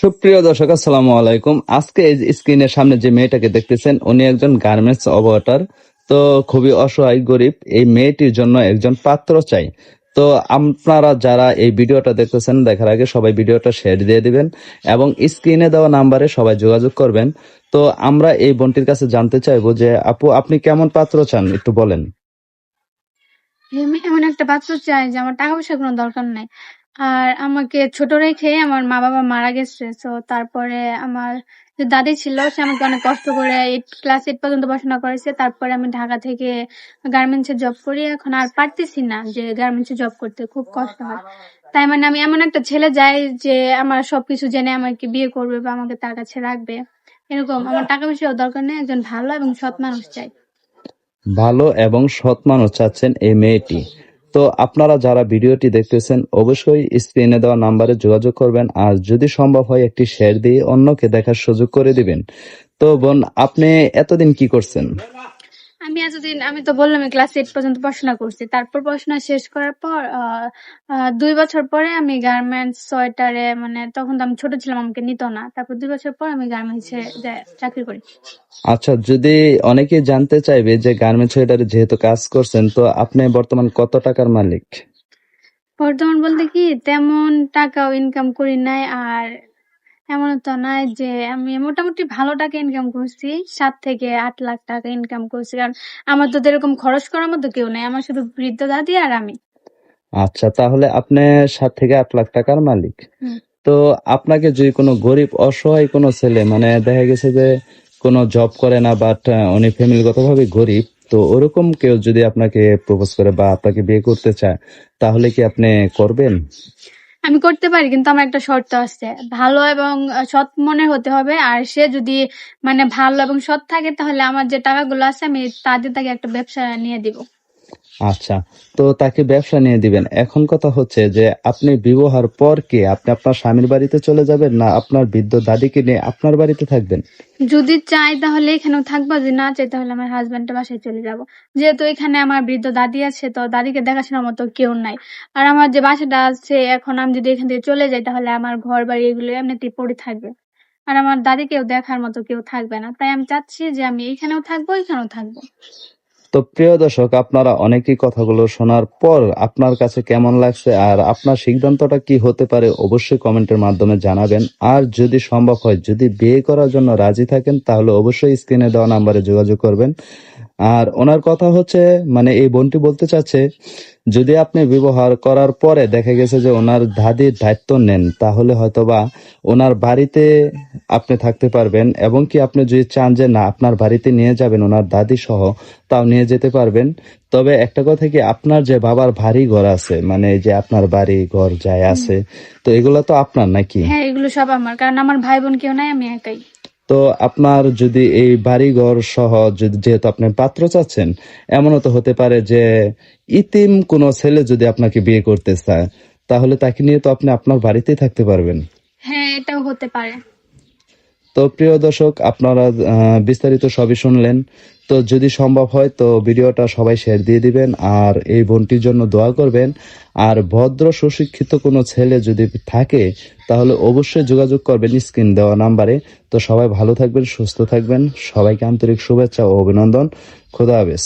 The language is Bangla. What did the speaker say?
সুপ্রিয় দর্শক, আসসালামু আলাইকুম। আজকে এই স্ক্রিনের সামনে যে মেয়েটাকে দেখতেছেন, উনি একজন গার্মেন্টস অপারেটর। তো খুবই অসহায় গরিব, এই মেয়েটির জন্য একজন পাত্র চাই। তো আপনারা যারা এই ভিডিওটা দেখতেছেন, দেখার আগে সবাই ভিডিওটা শেয়ার দিয়ে দিবেন এবং স্ক্রিনে দেওয়া নাম্বারে সবাই যোগাযোগ করবেন। তো আমরা এই বোনটির কাছে জানতে চাইব যে, আপু, আপনি কেমন পাত্র চান? একটু বলেন। এমন একটা পাত্র চাই যে আমার টাকা পয়সার কোনো দরকার নাই। আর আমাকে ছোট রেখে আমার মা বাবা মারা গেছে। তো তারপরে আমার যে দাদি ছিল, সে আমাকে অনেক কষ্ট করে এইট ক্লাস এইট পর্যন্ত পড়াশোনা করেছে। তারপরে আমি ঢাকা থেকে গার্মেন্টসে জব করি। এখন আর পারতেছি না যে গার্মেন্টসে জব করতে, খুব কষ্ট হয়। তাই মানে আমি এমন একটা ছেলে যাই যে আমার সবকিছু জেনে আমাকে বিয়ে করবে বা আমাকে তার কাছে রাখবে। এরকম আমার টাকা পয়সার দরকার নেই, একজন ভালো এবং সৎ মানুষ চাই। ভালো এবং সৎ মানুষ চাচ্ছেন এই মেয়েটি। তো আপনারা যারা ভিডিওটি দেখতেছেন, অবশ্যই স্ক্রিনে দেওয়া নাম্বারে যোগাযোগ করবেন। আর যদি সম্ভব হয়, একটি শেয়ার দিয়ে অন্যকে দেখার সুযোগ করে দিবেন। তো বোন, আপনি এতদিন কি করছেন? আমি এতদিন আমি তো বললাম ক্লাস এইট পর্যন্ত পড়াশোনা করছি। তারপর পড়াশোনা শেষ করার পর দুই বছর পরে আমি গার্মেন্টস সোয়েটারে মানে তখন তো আমি ছোট ছিলাম আমাকে নিত না। তারপর দুই বছর পর আমি গার্মেন্টসে চাকরি করি। আচ্ছা যদি অনেকে জানতে চাইবে যে গার্মেন্টস সোয়েটারে যেহেতু কাজ করছেন তো আপনি বর্তমান কত টাকার মালিক? বর্তমান বলতে কি তেমন টাকাও ইনকাম করি নাই আর এমন তো নয় যে আমি মোটামুটি ভালো টাকা ইনকাম করছি সাত থেকে আট লাখ টাকা ইনকাম করছি। কারণ আমার তো এরকম খরচ করার মতো কেউ নেই আমার শুধু বৃদ্ধ দাদি আর আমি। আচ্ছা তাহলে আপনি সাত থেকে আট লাখ টাকার মালিক। তো আপনাকে যদি কোনো গরিব অসহায় কোনো ছেলে মানে দেখা গেছে যে কোনো জব করে না বাট উনি ফ্যামিলিগতভাবে গরিব তো ওরকম কেউ যদি আপনাকে প্রপোজ করে বা আপনাকে বিয়ে করতে চায় তাহলে কি আপনি করবেন? আমি করতে পারি, কিন্তু আমার একটা শর্ত আছে। ভালো এবং সৎ মনে হতে হবে, আর সে যদি মানে ভালো এবং সৎ থাকে, তাহলে আমার যে টাকাগুলো আছে, আমি তাদের তাকে একটা ব্যবসা নিয়ে দিব। আচ্ছা তো তাকে ব্যবসা নিয়ে দিবেন। এখন কথা হচ্ছে যে, আপনি বিবাহের পর কি আপনি আপনার স্বামীর বাড়িতে চলে যাবেন না আপনার বৃদ্ধ দাদিকে নিয়ে আপনার বাড়িতে থাকবেন? যদি চাই তাহলে এখানেও থাকব, যদি না চাই তাহলে আমার হাজবেন্ডের বাসায় চলে যাব। যেহেতু এখানে আমার বৃদ্ধ দাদি আছে, তো দাদিকে দেখাশোনার মতো কেউ নাই। আর আমার যে বাসাটা আছে, এখন আমি যদি এখান থেকে চলে যাই তাহলে আমার ঘর বাড়ি এগুলো এমনিতেই পড়ে থাকবে। আর আমার দাদিকেও দেখার মতো কেউ থাকবে না। তাই আমি চাচ্ছি যে আমি এখানেও থাকব এখানেও থাকব। তো প্রিয় দর্শক, আপনারা অনেকই কথাগুলো শোনার পর আপনার কাছে কেমন লাগছে আর আপনার সিদ্ধান্তটা কি হতে পারে অবশ্যই কমেন্টের মাধ্যমে জানাবেন। আর যদি সম্ভব হয়, যদি বিয়ে করার জন্য রাজি থাকেন, তাহলে অবশ্যই স্ক্রিনে দেওয়া নাম্বারে যোগাযোগ করবেন। আর ওনার কথা হচ্ছে মানে এই বোনটি বলতে চাচ্ছে যদি আপনি ব্যবহার করার পরে দেখা গেছে যে ওনার দাদির দায়িত্ব নেন তাহলে হয়তোবা ওনার বাড়িতে আপনি থাকতে পারবেন এবং কি আপনি যদি চান যে না আপনার বাড়িতে নিয়ে যাবেন ওনার দাদি সহ তাও নিয়ে যেতে পারবেন। তবে একটা কথা কি আপনার যে বাবার ভারী ঘর আছে মানে যে আপনার বাড়ি ঘর যায় আছে তো এগুলো তো আপনার নাকি? হ্যাঁ এগুলো সব আমার কারণ আমার ভাই বোন কেউ নাই আমি একাই। তো আপনার যদি এই বাড়ি ঘর সহ যদি যেহেতু আপনি পাত্র চাচ্ছেন, এমনও তো হতে পারে যে ইতিম কোনো ছেলে যদি আপনাকে বিয়ে করতে চায়, তাহলে তাকে নিয়ে তো আপনি আপনার বাড়িতেই থাকতে পারবেন। হ্যাঁ এটাও হতে পারে। তো প্রিয় দর্শক, আপনারা বিস্তারিত সবই শুনলেন। তো যদি সম্ভব হয়, তো ভিডিওটা সবাই শেয়ার দিয়ে দিবেন আর এই বোনটির জন্য দোয়া করবেন। আর ভদ্র সুশিক্ষিত কোনো ছেলে যদি থাকে, তাহলে অবশ্যই যোগাযোগ করবেন স্ক্রিন দেওয়া নাম্বারে। তো সবাই ভালো থাকবেন, সুস্থ থাকবেন। সবাইকে আন্তরিক শুভেচ্ছা ও অভিনন্দন। খোদা হাফেজ।